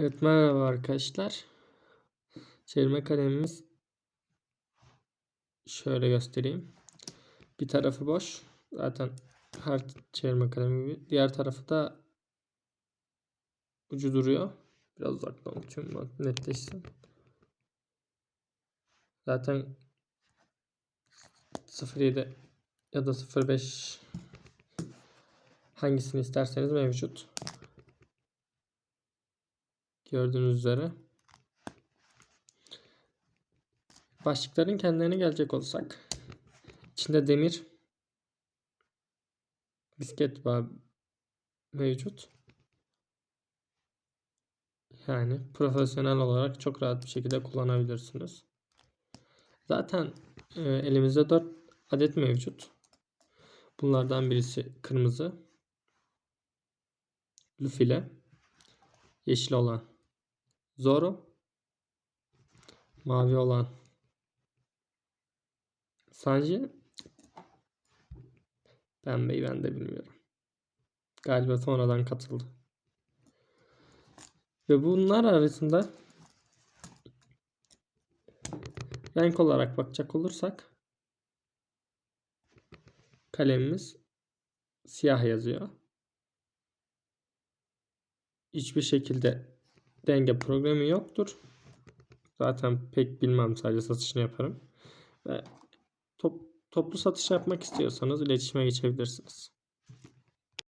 Evet merhaba arkadaşlar. Çevirme kalemimiz şöyle göstereyim. Bir tarafı boş. Zaten her çevirme kalemi gibi. Diğer tarafı da ucu duruyor. Biraz uzaklamak için netleşsin. Zaten 07 ya da 05 hangisini isterseniz mevcut. Gördüğünüz üzere. Başlıkların kendilerine gelecek olsak. içinde demir bisket var mevcut. Yani profesyonel olarak çok rahat bir şekilde kullanabilirsiniz. Zaten e, elimizde 4 adet mevcut. Bunlardan birisi kırmızı. Lufile. Yeşil olan Zoro. Mavi olan Sanji. Pembeyi ben de bilmiyorum. Galiba sonradan katıldı. Ve bunlar arasında renk olarak bakacak olursak kalemimiz siyah yazıyor. Hiçbir şekilde denge programı yoktur. Zaten pek bilmem sadece satışını yaparım. Ve top, toplu satış yapmak istiyorsanız iletişime geçebilirsiniz.